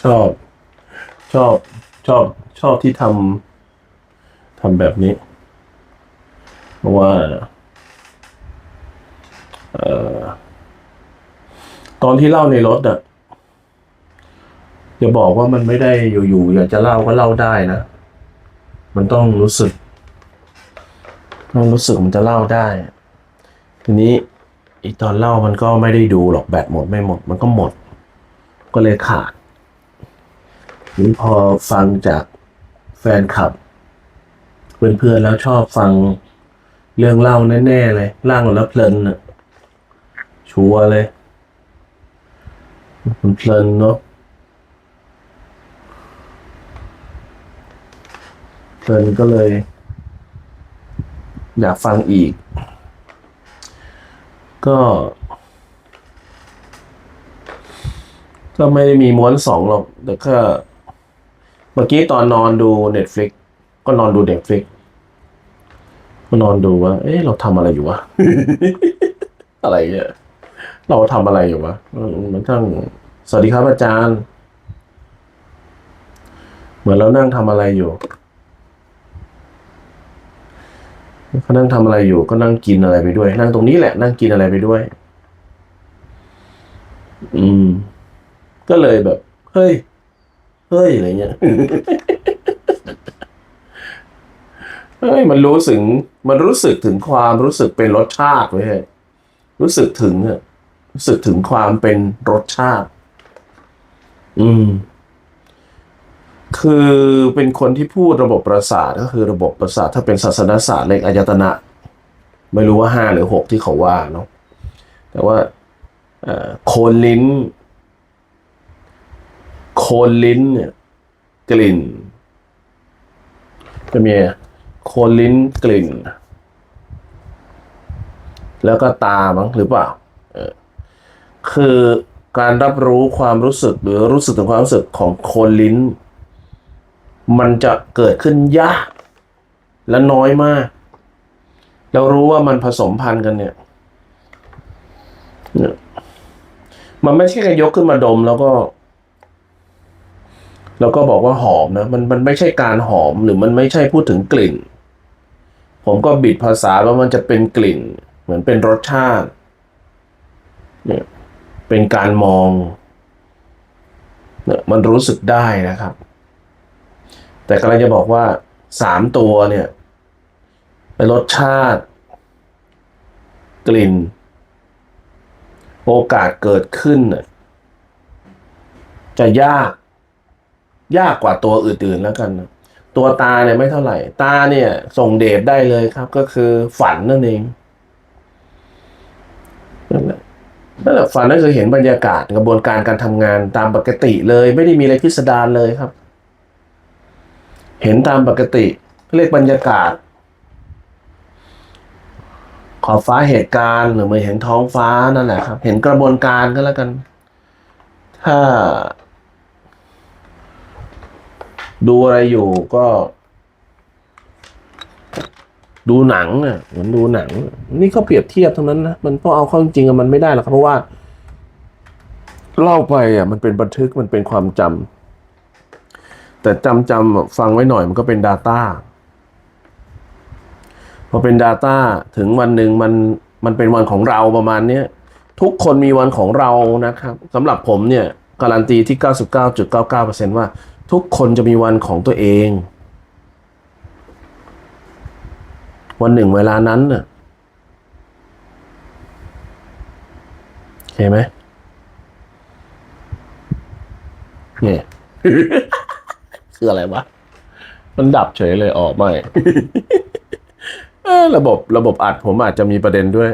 ชอบ ชอบ ชอบ ชอบที่ทำทำแบบนี้ เพราะว่าออตอนที่เล่าในรถอะอย่าบอกว่ามันไม่ได้อยู่ๆอยากจะเล่าก็เล่าได้นะ มันต้องรู้สึก ต้องรู้สึกมันจะเล่าได้ ทีนี้ อีตอนเล่ามันก็ไม่ได้ดูหรอกแบตหมดไม่หมด มันก็หมด ก็เลยขาดนี่พอฟังจากแฟนคลับ เพื่อนๆแล้วชอบฟังเรื่องเล่าแน่ๆเลยเล่างแล้วเพลินน่ะชัวร์เลยมันเพลินเนาะเพลินก็เลย อยากฟังอีก ก็ ก็ไม่ได้มีม้วนสองหรอก แต่ก็ เมื่อกี้ตอนนอนดูเน็ตฟลิกก็นอนดูเน็ตฟลิกก็นอนดูว่า เอ๊ะเราทำอะไรอยู่วะ อะไรเนี่ยเราทำอะไรอยู่วะอืมมันทั้งสวัสดีครับอาจารย์ เหมือนเรานั่งทำอะไรอยู่ เขานั่งทำอะไรอยู่ก็นั่งกินอะไรไปด้วย นั่งตรงนี้แหละ นั่งกินอะไรไปด้วย อืม ก็เลยแบบ เฮ้ย เฮ้ยอะไรเงี้ยเฮ้ยมันรู้สึกมันรู้สึกถึงความรู้สึกเป็นรสชาติเว้ยรู้สึกถึงอะรู้สึกถึงความเป็นรสชาติ อืม คือเป็นคนที่พูดระบบประสาทก็คือระบบประสาทถ้าเป็นศาสนศาสตร์เลขอายตนะ ไม่รู้ว่าห้าหรือหกที่เขาว่าเนาะแต่ว่าโคนลิ้น โคนลิ้นเนี่ยกลิ่น จะมีโคนลิ้นกลิ่น แล้วก็ตามั้งหรือเปล่าคือการรับรู้ความรู้สึกหรือรู้สึกถึงความรู้สึกของโคนลิ้น มันจะเกิดขึ้นยาก และน้อยมากแล้วรู้ว่ามันผสมพันธุ์กันเนี่ยเนี่ย มันไม่ใช่แค่ยกขึ้นมาดมแล้วก็ แล้วก็บอกว่าหอมนะ มันมันไม่ใช่การหอมหรือมันไม่ใช่พูดถึงกลิ่น ผมก็บิดภาษาว่ามันจะเป็นกลิ่น เหมือนเป็นรสชาติ เนี่ย เป็นการมองเนี่ยมันรู้สึกได้นะครับ แต่กำลังจะบอกว่าสามตัวเนี่ยเป็นรสชาติ กลิ่น โอกาสเกิดขึ้น จะยาก ยากกว่าตัวอื่นๆแล้วกันนะตัวตาเนี่ยไม่เท่าไหร่ ตาเนี่ย ส่งเดชได้เลยครับ ก็คือฝันนั่นเองนั่นแหละนั่นแหละฝันนั่นคือเห็นบรรยากาศกระบวนการการทำงานตามปกติเลย ไม่ได้มีอะไรพิสดารเลยครับ เห็นตามปกติ เรียกบรรยากาศ ขอบฟ้าเหตุการณ์หรือมาเห็นท้องฟ้านั่นแหละครับ เห็นกระบวนการก็แล้วกัน ถ้า ดูอะไรอยู่ก็ ดูหนังอะเหมือนดูหนัง นี่เขาเปรียบเทียบทั้งนั้นนะมันพอเอาเข้าจริงๆอะมันไม่ได้หรอกครับเพราะว่าเล่าไปอะ มันเป็นบันทึกมันเป็นความจำ แต่จำจำฟังไว้หน่อยมันก็เป็น Data พอเป็น Data ถึงวันหนึ่งมันมันเป็นวันของเราประมาณนี้ทุกคนมีวันของเรานะครับสำหรับผมเนี่ยการันตีที่ 99.99%ว่าทุกคนจะมีวันของตัวเอง วันหนึ่งเวลานั้นน่ะเห็นไหมเนี่ย คืออะไรวะ มันดับเฉยเลยออกไม่ ระบบระบบอัดผมอาจจะมีประเด็นด้วย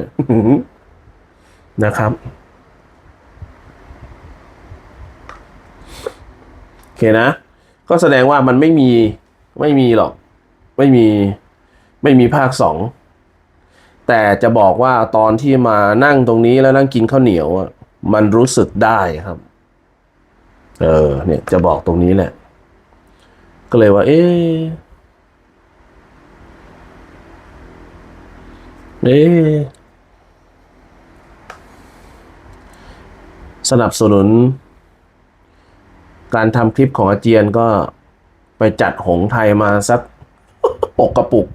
นะครับ โอเคนะ ก็แสดงว่ามันไม่มีไม่มีหรอก ไม่มีไม่มีภาคสองแต่จะบอกว่าตอนที่มานั่งตรงนี้แล้วนั่งกินข้าวเหนียวอะมันรู้สึกได้ครับ เออ เนี่ยจะบอกตรงนี้แหละ ก็เลยว่า เอ๊เอ๊สนับสนุน การทำคลิปของอาเจียนก็ไปจัดหงไทยมาสักหกกระปุก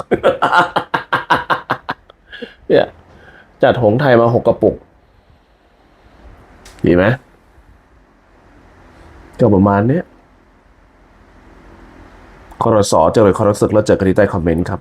เนี่ยจัดหงไทยมาหกกระปุก ดีไหมก็ประมาณเนี้ย คอรสอเจอไปคอรสึกแล้วเจอกันที่ใต้คอมเมนต์ครับ